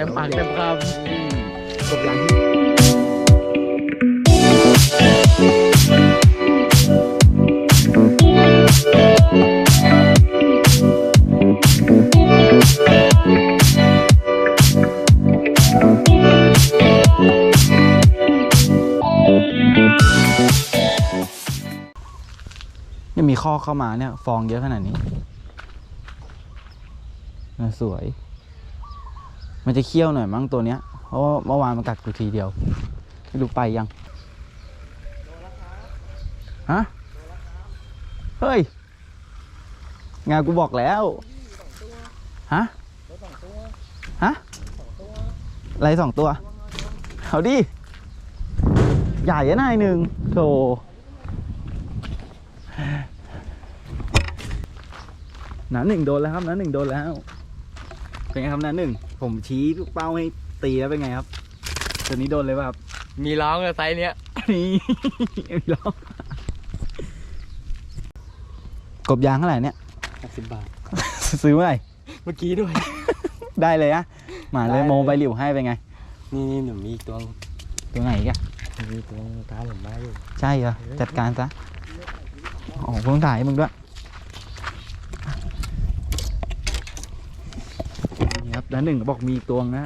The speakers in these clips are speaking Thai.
เต็มปากเต็มคำกบยางที่เนี่มีข้อเข้ามาเนี่ย ฟองเยอะขนาดนี้ สวย มันจะเคี้ยวหน่อยมั้งตัวเนี้ย เพราะว่าเมื่อวานมันกัดกูทีเดียวไม่รู้ไปยังฮะเฮ้ย งานกูบอกแล้วฮะฮะอะไรสองตัว เอาดิ ใหญ่อะนายหนึ่งโธ่หนาหนึ่งโดนแล้วครับหนาหนึ่งโดนแล้ว เป็นไงครับหนาหนึ่งผมชี้ลูกเป้าให้ตีแล้วเป็นไงครับ ตัวนี้โดนเลยป่ะครับำมีร้องเลยไซส์เนี้ยนี่ไม่ร้องกบยางเท่าไหร่เนี่ยสิบบาท ซื้อเมื่อไหร่เมื่อกี้ด้วย ได้เลยอะมาเลยได้เลยโมไปหลิวให้เป็นไง นี่นี่หนูมีอีกตัวตัวไหนอีกันมีตัวตาผมมาอยู่ใช่เหรอจัดการซะอ๋อเพิ่งถ่ายให้มึงด้วยนี่ครับ แล้วหนึ่งบอกมีอีกตัวนะ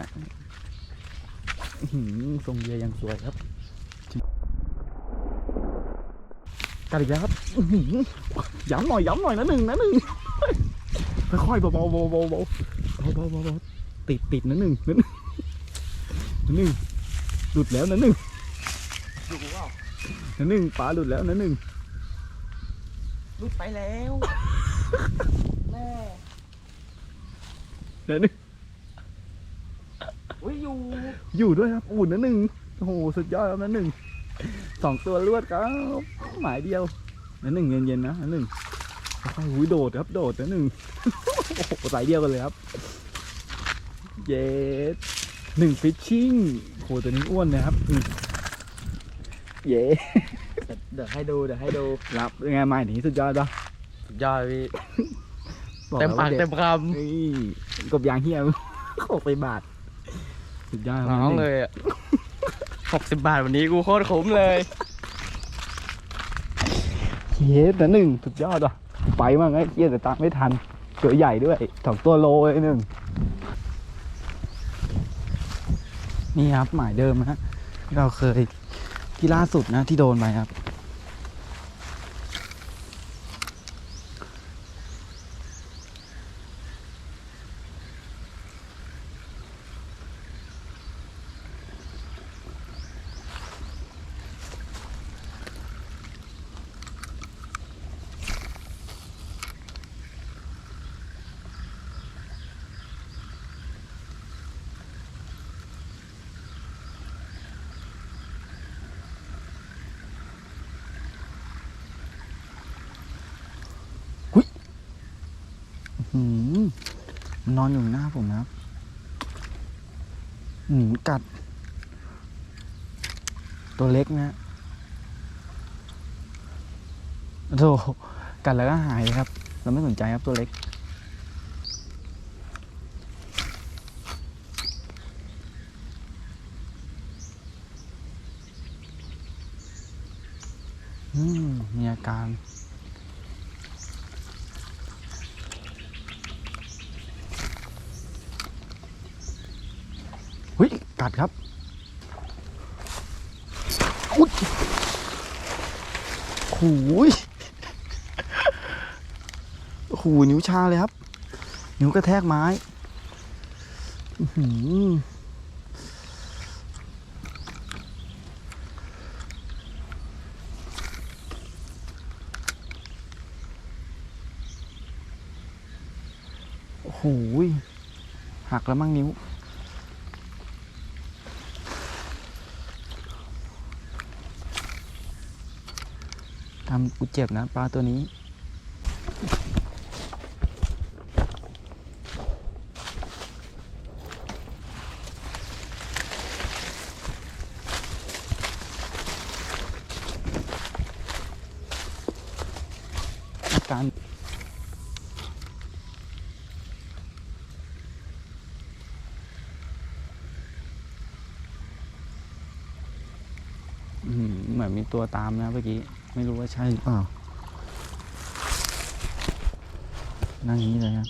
อื้อหือทรงเบียร์ยังสวยครับกัดอีกแล้วครับอื้อหือย้ำหน่อยย้ำหน่อยนะหนึ่งนะหนึ่งค่อยๆเบาๆเบาๆเบาๆเบาๆเบาๆเบาๆติดติดนะหนึ่งนะหนึ่งนะหนึ่งหลุดแล้วนะหนึ่งนะหนึ่งปลาหลุดแล้วนะหนึ่งรุดไปแล้วแม่นะหนึ่งอุ้ยอยู่ อยู่ด้วยครับอุ่นนะหนึ่งโอ้โหสุดยอดครับนะหนึ่งสองตัวลวดครับหมายเดียวนะหนึ่งเย็นๆนะนะหนึ่งค่อยๆหูยโดดครับโดดนะหนึ่งโอ้โหสายเดียวกันเลยครับเย็ดหนึ่งฟิชชิ่งโหตัวนี้อ้วนนะครับอืมเย้เดี๋ยวให้ดูเดี๋ยวให้ดูรับเป็นไงไม้หนีสุดยอดปะสุดยอดพี่บอกเต็มแล้วปากว่าเต็ด็ดมคเฮ้ยกบยางเฮียโขกไปบาท สุดยอดำครับน้องหเลยอะหกสิบบาทวันนี้กูโคตรคุ้มเลยเฮียแต่หนึ่งสุดยอดอะไปมากไอ้เฮียแต่ตามไม่ทันตัวใหญ่ด้วยสองตัวโลเลยหนึ่งนี่ครับหมายเดิมนะฮะที่เราเคยที่ล่าสุดนะที่โดนไปครับ หืมมั นอนอยู่หน้าผมนะครับหนีกัด ตัวเล็กนะโธ่กัดแล้วก็หายเลยครับ เราไม่สนใจครับตัวเล็ก อืม มีอาการ เฮ้ย กัดครับอุ้ยหูยหูนิ้วชาเลยครับ นิ้วกระแทกไม้อื้อหือโอ้โหยหักแล้วมั่งนิ้วำกูเจ็บนะปลาตัวนี้ อาการเหมือนมีตัวตามนะเมื่อกี้ ไม่รู้ว่าใช่หรือเปล่า นั่งอย่างนี้เลยครับ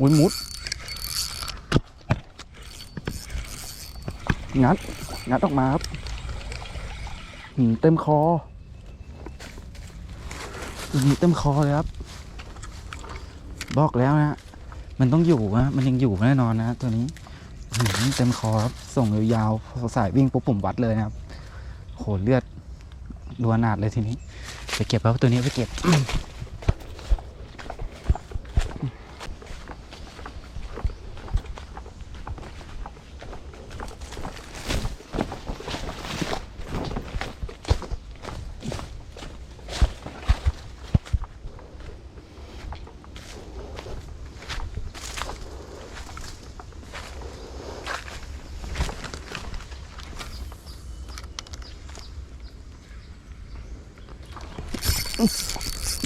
อุ้ยมุด งัด งัดออกมาครับเต็มคอเต็มคอเลยครับ บอกแล้วนะมันต้องอยู่นะมันยังอยู่แน่นอนนะตัวนี้เต็มคอครับ ส่งยาวๆสายวิ่งปุ๊บผมวัดเลยนะครับ โหเลือดรัวนาดเลยทีนี้ ไปเก็บแล้วตัวนี้ไปเก็บ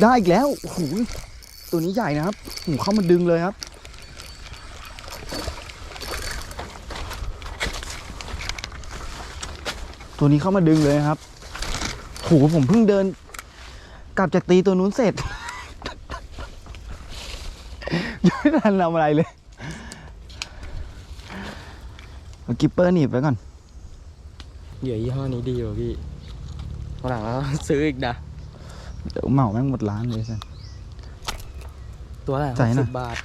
ได้อีกแล้วโอ้โหตัวนี้ใหญ่นะครับหูเข้ามาดึงเลยครับ ตัวนี้เข้ามาดึงเลยครับโหผมเพิ่งเดิน กลับจากตีตัวนู้นเสร็จยังไม่ทันทำอะไรเลยเอากิปเปอร์หนีบไว้ก่อน เหยื่อยี่ห้อนี้ดีกว่าพี่หลังเราซื้ออีกนะ เดี๋ยวเหมาแม่งหมดร้านเลยสิตัวละใจหกหน่สิอยบบาท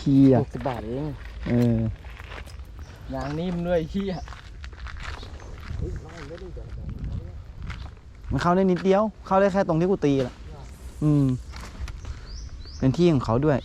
เฮียหกสิบบาทเองเออยางนิ่มด้วยเฮียมันเข้าได้นิดเดียว เข้าได้แค่ตรงที่กูตีแหละอืม เป็นที่ของเขาด้วย